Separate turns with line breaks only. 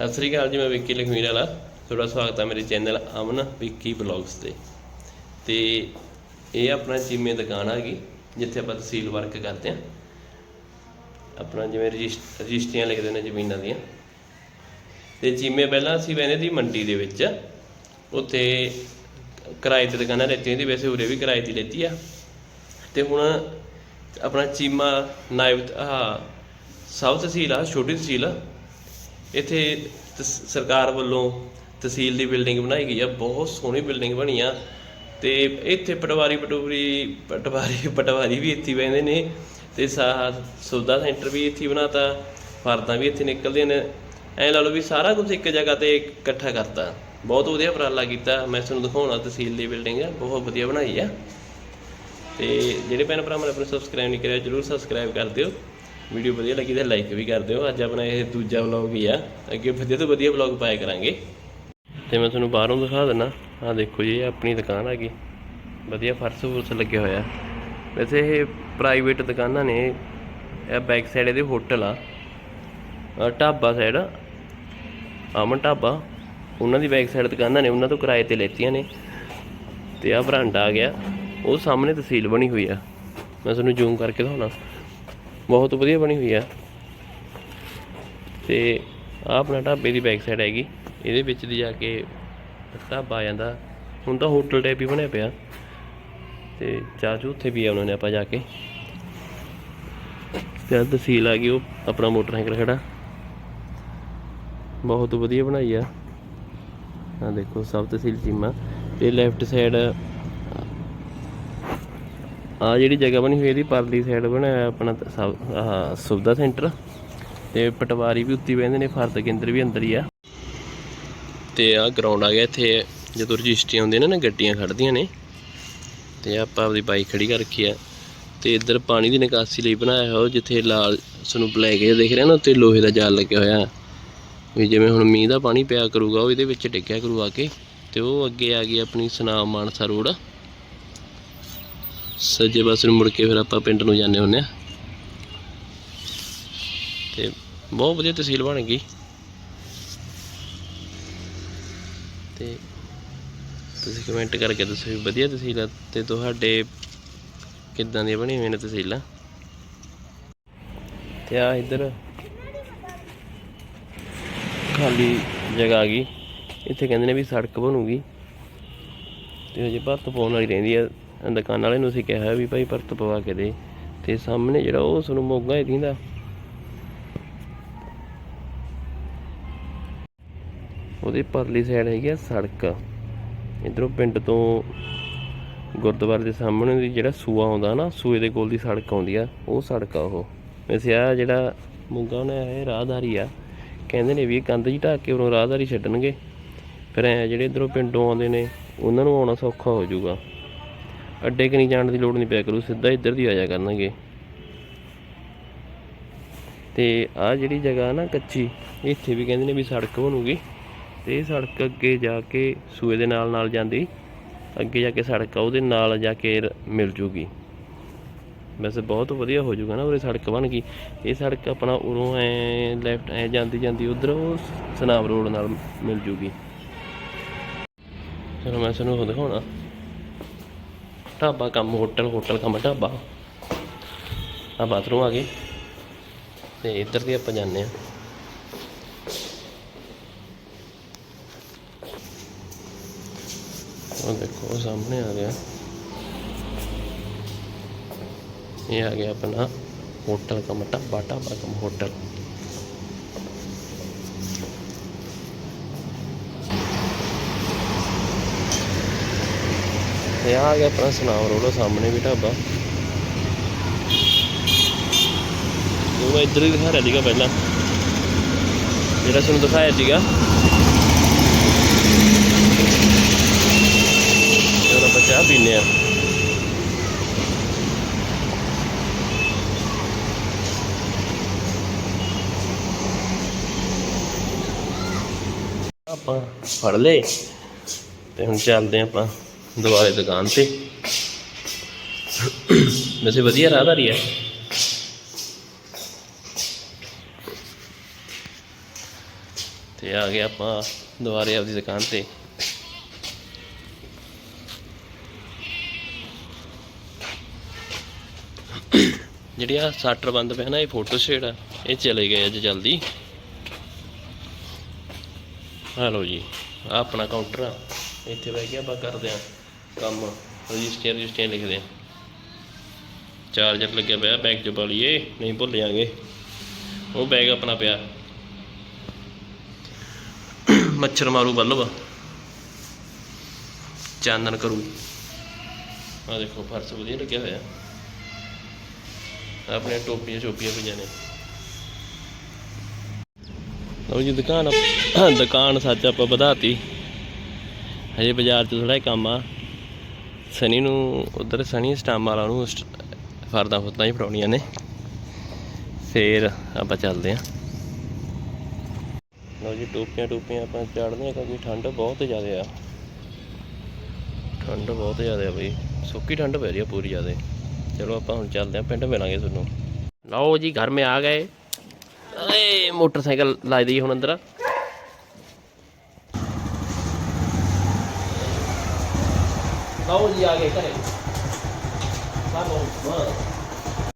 ਸਤਿ ਸ੍ਰੀ ਅਕਾਲ ਜੀ, ਮੈਂ ਵਿੱਕੀ ਲਖਮੀਰ ਵਾਲਾ। ਤੁਹਾਡਾ ਸਵਾਗਤ ਹੈ ਮੇਰੇ ਚੈਨਲ ਅਮਨ ਵਿੱਕੀ ਬਲੌਗਸ ਤੇ। ਤੇ ਇਹ ਆਪਣਾ ਚੀਮੇ ਦੁਕਾਨ ਹੈਗੀ ਜਿੱਥੇ ਆਪਾਂ ਤਹਿਸੀਲ ਵਰਕ ਕਰਦੇ ਆ ਆਪਣਾ ਜਿਵੇਂ ਰਜਿਸ- ਰਜਿਸਟਰੀਆਂ ਲਿਖਦੇ ਨੇ ਜ਼ਮੀਨਾਂ ਦੀਆਂ। ਤੇ ਚੀਮੇ ਪਹਿਲਾਂ ਅਸੀਂ ਬਹਿੰਦੇ ਸੀ ਮੰਡੀ ਦੇ ਵਿੱਚ। ਉੱਥੇ ਕਿਰਾਏ ਤੇ ਦੁਕਾਨਾਂ ਲੈਤੀਆਂ ਸੀ ਵੈਸੇ ਉਰੇ ਵੀ ਕਿਰਾਏ ਦੀ ਲੈਤੀ ਆ। ਤੇ ਹੁਣ ਆਪਣਾ ਚੀਮਾ ਨਾਇਬ, ਆਹ ਸਬ ਤਹਿਸੀਲ ਆ, ਛੋਟੀ ਤਹਿਸੀਲ ਆ। ਇੱਥੇ ਤਸ- ਸਰਕਾਰ ਵੱਲੋਂ ਤਹਿਸੀਲ ਦੀ ਬਿਲਡਿੰਗ ਬਣਾਈ ਗਈ ਆ, ਬਹੁਤ ਸੋਹਣੀ ਬਿਲਡਿੰਗ ਬਣੀ ਆ ਤੇ ਇੱਥੇ ਪਟਵਾਰੀ ਪਟੂਰੀ, ਪਟਵਾਰੀ ਪਟਵਾਰੀ ਵੀ ਇੱਥੇ ਹੀ ਬਹਿੰਦੇ ਨੇ ਤੇ ਸਾ, ਸੁਵਿਧਾ ਸੈਂਟਰ ਵੀ ਇੱਥੇ ਹੀ ਬਣਾਤਾ, ਫਰਦਾਂ ਵੀ ਇੱਥੇ ਨਿਕਲਦੀਆਂ ਨੇ, ਐ ਲਾ ਲਓ ਵੀ ਸਾਰਾ ਕੁਝ ਇੱਕ ਜਗ੍ਹਾ ਤੇ ਇਕੱਠਾ ਕਰਤਾ। ਬਹੁਤ ਵਧੀਆ ਉਪਰਾਲਾ ਕੀਤਾ, ਮੈਂ ਤੁਹਾਨੂੰ ਦਿਖਾਉਣਾ ਤਹਿਸੀਲ ਦੀ ਬਿਲਡਿੰਗ ਆ, ਬਹੁਤ ਵਧੀਆ ਬਣਾਈ ਆ। ਤੇ ਜਿਹੜੇ ਭੈਣ ਭਰਾਵਾਂ ਨੇ ਆਪਣੇ ਸਬਸਕ੍ਰਾਈਬ ਨਹੀਂ ਕਰਿਆ, ਜਰੂਰ ਸਬਸਕ੍ਰਾਈਬ ਕਰ ਦਿਓ। ਵੀਡੀਓ ਵਧੀਆ ਲੱਗੀ ਤਾਂ ਲਾਈਕ ਵੀ ਕਰ ਦਿਓ। ਅੱਜ ਆਪਣਾ ਇਹ ਦੂਜਾ ਵਲੌਗ ਹੀ ਆ। ਅੱਗੇ ਵਧੀਆ ਤੋਂ ਵਧੀਆ ਵਲੌਗ ਪਾਇਆ ਕਰਾਂਗੇ। ਤੇ ਮੈਂ ਤੁਹਾਨੂੰ ਬਾਹਰੋਂ ਦਿਖਾ ਦਿੰਨਾ। ਆਹ ਦੇਖੋ ਜੀ, ਇਹ ਆਪਣੀ ਦੁਕਾਨ ਆ ਗਈ। ਵਧੀਆ ਫਰਸ਼ ਫੁਰਸ਼ ਲੱਗਿਆ ਹੋਇਆ ਵੈਸੇ ਇਹ ਪ੍ਰਾਈਵੇਟ ਦੁਕਾਨਾਂ ਨੇ। ਇਹ ਬੈਕ ਸਾਈਡ ਇਹਦੇ ਹੋਟਲ ਆ। ਢਾਬਾ ਸਾਈਡ ਅਮਨ ਢਾਬਾ। ਉਹਨਾਂ ਦੀ ਬੈਕ ਸਾਈਡ ਦੁਕਾਨਾਂ ਨੇ। ਉਹਨਾਂ ਤੋਂ ਕਿਰਾਏ ਤੇ ਲੈਤੀਆਂ ਨੇ। ਤੇ ਆਹ ਬਰਾਂਡਾ ਆ ਗਿਆ। ਉਹ ਸਾਹਮਣੇ ਤਹਿਸੀਲ ਬਣੀ ਹੋਈ ਆ। ਮੈਂ ਤੁਹਾਨੂੰ ਜ਼ੂਮ ਕਰਕੇ ਦਿਖਾਉਣਾ। ਬਹੁਤ ਵਧੀਆ ਬਣੀ ਹੋਈ ਆ। ਤੇ ਆਹ ਆਪਣਾ ਢਾਬੇ ਦੀ ਬੈਕ ਸਾਈਡ ਹੈਗੀ। ਇਹਦੇ ਵਿੱਚ ਦੀ ਜਾ ਕੇ ਢਾਬਾ ਆ ਜਾਂਦਾ। ਹੁਣ ਤਾਂ ਹੋਟਲ ਟਾਈਪ ਹੀ ਬਣਿਆ ਪਿਆ। ਤੇ ਚਾਚੂ ਉੱਥੇ ਵੀ ਆ, ਉਹਨਾਂ ਨੇ ਆਪਾਂ ਜਾ ਕੇ। ਤੇ ਆਹ ਤਹਿਸੀਲ ਆ ਗਈ ਉਹ, ਆਪਣਾ ਮੋਟਰਸਾਈਕਲ ਖੜਾ। ਬਹੁਤ ਵਧੀਆ ਬਣਾਈ ਆ। ਆ ਦੇਖੋ, ਸਭ ਤਹਿਸੀਲ ਚੀਮਾ। ਤੇ ਲੈਫਟ ਸਾਈਡ ਆ ਜਿਹੜੀ ਜਗ੍ਹਾ ਬਣੀ ਹੋਈ ਇਹਦੀ ਪਰਲੀ ਸਾਈਡ ਬਣਾਇਆ ਹੋਇਆ ਆਪਣਾ ਆਹ ਸੁਵਿਧਾ ਸੈਂਟਰ। ਤੇ ਪਟਵਾਰੀ ਵੀ ਉੱਤੀ ਬਹਿੰਦੇ ਨੇ ਫਰਦ ਕੇਂਦਰ ਵੀ ਅੰਦਰ ਹੀ ਆ। ਤੇ ਆ ਗਰਾਊਂਡ ਆ ਗਿਆ ਇੱਥੇ, ਜਦੋਂ ਰਜਿਸਟਰੀ ਆਉਂਦੀਆਂ ਨੇ ਨਾ ਗੱਡੀਆਂ ਖੜਦੀਆਂ ਨੇ। ਤੇ ਆਪਾਂ ਆਪਦੀ ਬਾਈਕ ਖੜੀ ਕਰ ਰੱਖੀ ਆ। ਤੇ ਇੱਧਰ ਪਾਣੀ ਦੀ ਨਿਕਾਸੀ ਲਈ ਬਣਾਇਆ ਹੋਇਆ, ਉਹ ਜਿੱਥੇ ਲਾਲ ਸਾਨੂੰ ਬਲੈਕ ਜਿਹਾ ਦਿਖ ਰਿਹਾ ਨਾ ਉੱਤੇ ਲੋਹੇ ਦਾ ਜਾਲ ਲੱਗਿਆ ਹੋਇਆ। ਵੀ ਜਿਵੇਂ ਹੁਣ ਮੀਂਹ ਦਾ ਪਾਣੀ ਪਿਆ ਕਰੂਗਾ, ਉਹ ਇਹਦੇ ਵਿੱਚ ਡਿੱਗਿਆ ਕਰੂ ਆ ਕੇ। ਤੇ ਉਹ ਅੱਗੇ ਆ ਗਈ ਆਪਣੀ ਸੁਨਾਮ ਮਾਨਸਾ ਰੋਡ ਸੱਜੇ ਪਾਸੇ ਨੂੰ ਮੁੜ ਕੇ ਫਿਰ ਆਪਾਂ ਪਿੰਡ ਨੂੰ ਜਾਂਦੇ ਹੁੰਦੇ ਆ। ਤੇ ਬਹੁਤ ਵਧੀਆ ਤਹਿਸੀਲ ਬਣ ਗਈ। ਤੇ ਤੁਸੀਂ ਕਮੈਂਟ ਕਰਕੇ ਦੱਸੋ ਵੀ ਵਧੀਆ ਤਹਿਸੀਲ ਆ ਤੇ ਤੁਹਾਡੇ ਕਿੱਦਾਂ ਦੀਆਂ ਬਣੀ ਹੋਈਆਂ ਨੇ ਤਹਿਸੀਲਾਂ? ਤੇ ਆ ਇੱਧਰ ਖਾਲੀ ਜਗ੍ਹਾ ਆ ਗਈ। ਇੱਥੇ ਕਹਿੰਦੇ ਨੇ ਵੀ ਸੜਕ ਬਣੂਗੀ। ਤੇ ਹਜੇ ਭਰਤ ਪਾਉਣ ਵਾਲੀ ਰਹਿੰਦੀ ਆ। ਦੁਕਾਨ ਵਾਲੇ ਨੂੰ ਅਸੀਂ ਕਿਹਾ ਵੀ ਭਾਈ ਪਰਤ ਪਵਾ ਕੇ ਦੇ। ਤੇ ਸਾਹਮਣੇ ਜਿਹੜਾ ਉਹ ਸਾਨੂੰ ਮੋਗਾ ਹੀ ਦਿੰਦਾ। ਉਹਦੇ ਪਰਲੀ ਸਾਈਡ ਹੈਗੀ ਆ ਸੜਕ। ਇਧਰੋਂ ਪਿੰਡ ਤੋਂ ਗੁਰਦੁਆਰੇ ਦੇ ਸਾਹਮਣੇ ਦੀ ਜਿਹੜਾ ਸੂਆ ਆਉਂਦਾ ਨਾ, ਸੂਏ ਦੇ ਕੋਲ ਦੀ ਸੜਕ ਆਉਂਦੀ ਆ, ਉਹ ਸੜਕ ਆ ਉਹ। ਵੈਸੇ ਆ ਜਿਹੜਾ ਮੁੰਗਾ ਉਹਨੇ ਇਹ ਰਾਹਦਾਰੀ ਆ। ਕਹਿੰਦੇ ਨੇ ਵੀ ਇਹ ਕੰਧ ਜੀ ਢਾਕ ਕੇ ਉਰੋਂ ਰਾਹਦਾਰੀ ਛੱਡਣਗੇ। ਫਿਰ ਐ ਜਿਹੜੇ ਇਧਰੋਂ ਪਿੰਡੋਂ ਆਉਂਦੇ ਨੇ, ਉਹਨਾਂ ਨੂੰ ਆਉਣਾ ਸੌਖਾ ਹੋ ਜਾਊਗਾ। ਅੱਡੇ ਕਿ ਨਹੀਂ ਜਾਣ ਦੀ ਲੋੜ ਨਹੀਂ ਪਿਆ ਕਰੂ, ਸਿੱਧਾ ਇੱਧਰ ਦੀ ਆ ਜਾ ਕਰਨਗੇ। ਤੇ ਆ ਜਿਹੜੀ ਜਗ੍ਹਾ ਨਾ ਕੱਚੀ, ਇੱਥੇ ਵੀ ਕਹਿੰਦੇ ਨੇ ਵੀ ਸੜਕ ਬਣੂਗੀ। ਤੇ ਇਹ ਸੜਕ ਅੱਗੇ ਜਾ ਕੇ ਸੂਏ ਦੇ ਨਾਲ ਨਾਲ ਜਾਂਦੀ, ਅੱਗੇ ਜਾ ਕੇ ਸੜਕ ਆ, ਉਹਦੇ ਨਾਲ ਜਾ ਕੇ ਮਿਲ ਜੂਗੀ। ਵੈਸੇ ਬਹੁਤ ਵਧੀਆ ਹੋ ਜਾਊਗਾ ਨਾ ਉਰੇ ਸੜਕ ਬਣ ਗਈ। ਇਹ ਸੜਕ ਆਪਣਾ ਉਰੋਂ ਐ ਲੈਫਟ ਐ ਜਾਂਦੀ ਜਾਂਦੀ ਉਧਰ ਉਹ ਸ- ਸਨਾਮ ਰੋਡ ਨਾਲ ਮਿਲ ਜੂਗੀ। ਚਲੋ ਮੈਂ ਤੁਹਾਨੂੰ ਦਿਖਾਉਣਾ। ਢਾਬਾ ਕੰਮ, ਹੋਟਲ ਹੋਟਲ ਕੰਮ, ਢਾਬਾ। ਆ ਬਾਥਰੂਮ ਆ ਗਏ। ਤੇ ਇੱਧਰ ਦੀ ਆਪਾਂ ਜਾਂਦੇ ਆ ਉਹ ਦੇਖੋ ਸਾਹਮਣੇ ਆ ਗਿਆ। ਇਹ ਆ ਗਿਆ ਆਪਣਾ ਹੋਟਲ ਕੰਮ, ਢਾਬਾ ਢਾਬਾ ਕੰਮ, ਹੋਟਲ। ਇਹ ਆ ਗਿਆ ਆਪਣਾ ਸੁਨਾਮ ਰੋਡ ਸਾਹਮਣੇ ਵੀ ਢਾਬਾ। ਉਹ ਮੈਂ ਇੱਧਰ ਹੀ ਦਿਖਾ ਰਿਹਾ ਸੀਗਾ ਪਹਿਲਾਂ। ਜਿਹੜਾ ਤੁਹਾਨੂੰ ਦਿਖਾਇਆ ਸੀਗਾ। ਤੇ ਹੁਣ ਆਪਾਂ ਚਾਹ ਪੀਨੇ ਆ ਆਪਾਂ ਫੜ ਲਏ ਤੇ ਹੁਣ ਚੱਲਦੇ ਆਪਾਂ। ਦੁਬਾਰੇ ਦੁਕਾਨ ਤੇ। ਵੈਸੇ ਵਧੀਆ ਰਾਹਦਾਰੀ ਹੈ। ਤੇ ਆ ਗਏ ਆਪਾਂ ਦੁਬਾਰੇ ਆਪਦੀ ਦੁਕਾਨ ਤੇ। ਜਿਹੜੀ ਆ ਸ਼ਟਰ ਬੰਦ ਪਿਆ ਨਾ, ਇਹ ਫੋਟੋ ਸਟੇਟ ਆ। ਇਹ ਚਲੇ ਗਏ ਅੱਜ ਜਲਦੀ। ਹਲੋ ਜੀ ਆ ਆਪਣਾ ਕਾਊਂਟਰ ਆ। ਇੱਥੇ ਬਹਿ ਕੇ ਆਪਾਂ ਕਰਦੇ ਆ। ਕੰਮ ਰਜਿਸਟਰ ਰਜਿਸਟਰ ਲਿਖਦੇ ਆ। ਚਾਰਜਰ ਲੱਗਿਆ ਪਿਆ ਬੈਗ 'ਚ ਪਾ ਲਈਏ, ਨਹੀਂ ਭੁੱਲ ਜਾਾਂਗੇ। ਉਹ ਬੈਗ ਆਪਣਾ ਪਿਆ। ਮੱਛਰ ਮਾਰੂ ਬੱਲਬ। ਚਾਨਣ ਕਰੂ। ਆ ਦੇਖੋ, ਫਰਸ਼ ਵਧੀਆ ਲੱਗਿਆ ਹੋਇਆ। ਆਪਣੇ ਟੋਪੀਆਂ ਛੋਪੀਆਂ ਪਈਆਂ ਨੇ। ਲਓ ਜੀ, ਦੁਕਾਨ ਦੁਕਾਨ ਸੱਚ ਆਪਾਂ ਵਧਾਤੀ। ਹਜੇ ਬਾਜ਼ਾਰ 'ਚ ਥੋੜਾ ਕੰਮ ਆ। ਸਨੀ ਨੂੰ, ਉਧਰ ਸਨੀ ਸਟਾਮ ਵਾਲਾ ਨੂੰ ਸਟ- ਫਰਦਾਂ ਹੀ ਫੜਾਉਣੀਆਂ ਨੇ। ਫੇਰ ਆਪਾਂ ਚੱਲਦੇ ਆਂ। ਲਓ ਜੀ, ਟੋਪੀਆਂ ਟੋਪੀਆਂ ਆਪਾਂ ਚੜਦੇ ਆ, ਕਿਉਂਕਿ ਠੰਡ ਬਹੁਤ ਜ਼ਿਆਦਾ ਆ। ਠੰਡ ਬਹੁਤ ਜ਼ਿਆਦਾ ਆ ਬਈ। ਸੁੱਕੀ ਠੰਡ ਪੈ ਰਹੀ ਆ ਪੂਰੀ ਜ਼ਿਆਦਾ। ਚਲੋ ਆਪਾਂ ਹੁਣ ਚੱਲਦੇ ਆਂ, ਪਿੰਡ ਮਿਲਾਂਗੇ ਤੁਹਾਨੂੰ। ਲਓ ਜੀ, ਘਰ ਮੇ ਆ ਗਏ। ਅਰੇ, ਮੋਟਰਸਾਈਕਲ ਲਾਈ ਦੀ ਹੁਣ ਅੰਦਰ। ਲਓ ਜੀ ਆ ਗਏ ਘਰੇ। ਚਲੋ